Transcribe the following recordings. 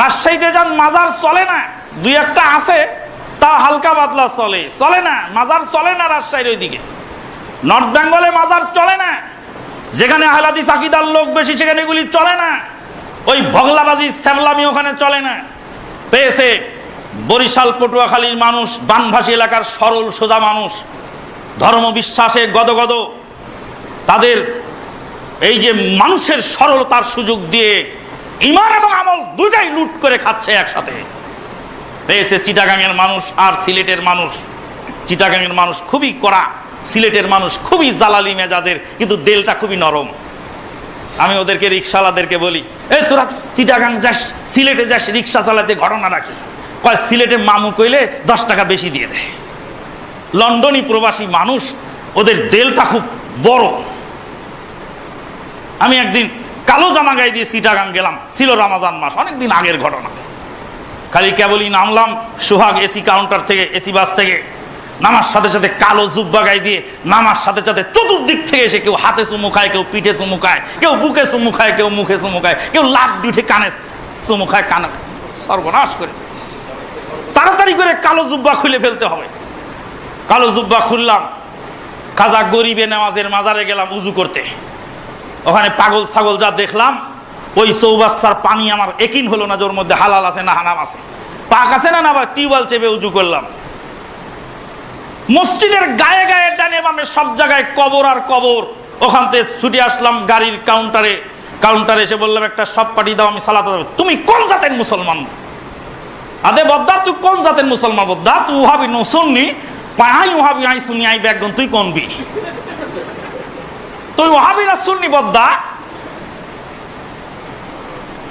রাজশাহীতে যান, মাজার চলে না। দুই একটা আছে, তা হালকা পাতলা চলে। চলে না, মাজার চলে না রাজশাহীর ওইদিকে। নর্থ বেঙ্গলে মাজার চলে না। যেখানে আহলাদি সাকিদার লোক বেশি, সেখানে এগুলি চলে না। ওই ভগলাবাজি স্যাবলামি ওখানে চলে না। পেয়েছে বরিশাল, পটুয়াখালীর মানুষ বানভাসী এলাকার সরল, সোজা মানুষ। ধর্ম বিশ্বাসে গদগদ তাদের এই যে মানুষের সরলতার সুযোগ দিয়ে ইমান এবং আমল দুটাই লুট করে খাচ্ছে একসাথে। পেয়েছে চিটাগাংয়ের মানুষ আর সিলেটের মানুষ। চিটাগাংয়ের মানুষ খুবই কড়া, সিলেটের মানুষ খুবই জালালি মেজাজের, কিন্তু দেলটা খুবই নরম। আমি ওদেরকে, রিক্সাওয়ালাদেরকে বলি এই তোরা চিটাগাং যাস, সিলেটে যাস, রিক্সা চালাতে ঘটনা রাখি কয় সিলেটে মামু কইলে দশ টাকা বেশি দিয়ে দেয় লন্ডনী প্রবাসী মানুষ, ওদের দেলটা খুব বড়। আমি একদিন কালো জামা গায়ে দিয়ে চিটাগাং গেলাম। ছিল রামাজান মাস, অনেকদিন আগের ঘটনা। খালি কেবলই নামলাম, সোহাগ এসি কাউন্টার থেকে, এসি বাস থেকে। নামার সাথে সাথে কালো জুব্বা গায়ে দিয়ে, নামার সাথে সাথে চতুর্দিক থেকে এসে কেউ হাতে চুমু খায়, কেউ পিঠে চুমু খায়, কেউ বুকে চুমু খায়, কেউ মুখে চুমু খায়, কেউ লাভ দিয়ে কানে চুমু খায়, কানে সর্বনাশ করেছে তাড়াতাড়ি করে কালো জুব্বা খুলে ফেলতে হবে। কালো জুব্বা খুললাম। খাজা গরিবে নেওয়াজের মাজারে গেলাম উজু করতে। ওখানে পাগল ছাগল যা দেখলাম, ওই চৌবাচ্চার পানি আমার একিন হলো না ওর মধ্যে হালাল আছে না হানাম আছে। পাক আছে না না আবার টিউবওয়েল চেপে উঁচু করলাম। মসজিদের গায়ে গায়ে ডানে বামে সব জায়গায় কবর আর কবর। ওখান থেকে ছুটে আসলাম গাড়ির কাউন্টারে কাউন্টারে এসে বললাম, একটা সব পাঠিয়ে দাও, আমি সালাতে দেবো তুমি কোন জাতের মুসলমান? আদে বদ্দা, তুই কোন জাতের মুসলমান? বদ্দা, তুই উহাবি নসুননি পাই উহাবি আই শুনি আই ব্যাগন তুই কোনবি তুই ওহাবি না শুননি বদ্দা।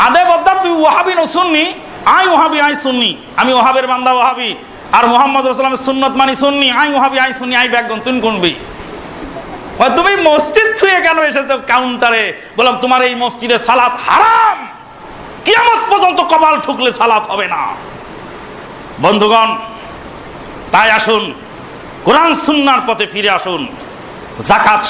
আদে বদ্দা তুই ওহাবি না শুননি আই ওহাবি আই শুননি আমি ওহাবের বান্দা ওহাবি আর মোহাম্মদ রসুলামের সুন্নত মানি শুননি আই ওহাবি আই শুনি আই ব্যাগন তুই কোনবি তুমি মসজিদ থুয়ে কেন এসেছ কাউন্টারে? বললাম, তোমার এই মসজিদে সালাত হারাম। কিয়ামত পর্যন্ত কপাল ঠুকলে সালাত হবে না। বন্ধুগণ, তাই আসুন, কোরআন সুন্নার পথে ফিরে আসুন। জাকাত